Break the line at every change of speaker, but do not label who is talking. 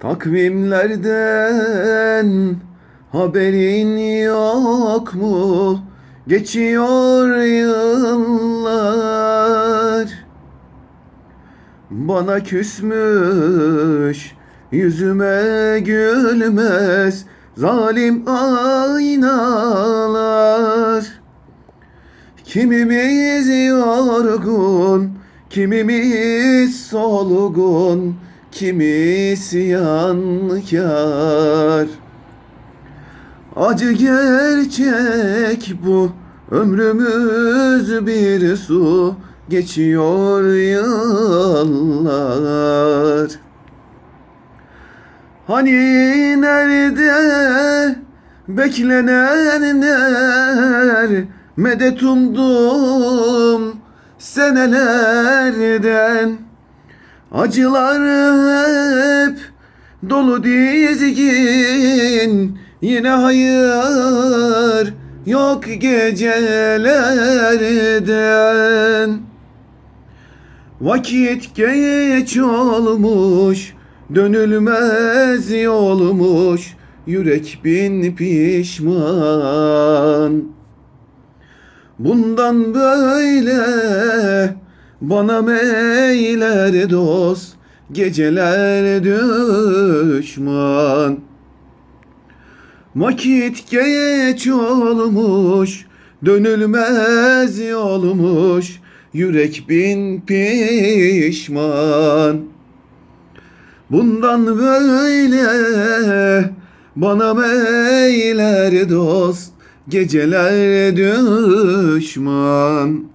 Takvimlerden haberin yok mu? Geçiyor yıllar Bana küsmüş Yüzüme gülmez Zalim aynalar Kimimiz yorgun, kimimiz solgun, kimisi yankar. Acı gerçek bu, ömrümüz bir su, geçiyor yıllar. Hani nerede beklenenler medet umdum senelerden Acılar hep dolu dizgin. Yine hayır yok gecelerden. Vakit geç olmuş, dönülmez yolmuş, yürek bin pişman. Bundan böyle bana meyler dost, geceler düşman. Vakit geç olmuş, dönülmez yolmuş, yürek bin pişman. Bundan böyle bana meyler dost, geceler düşman.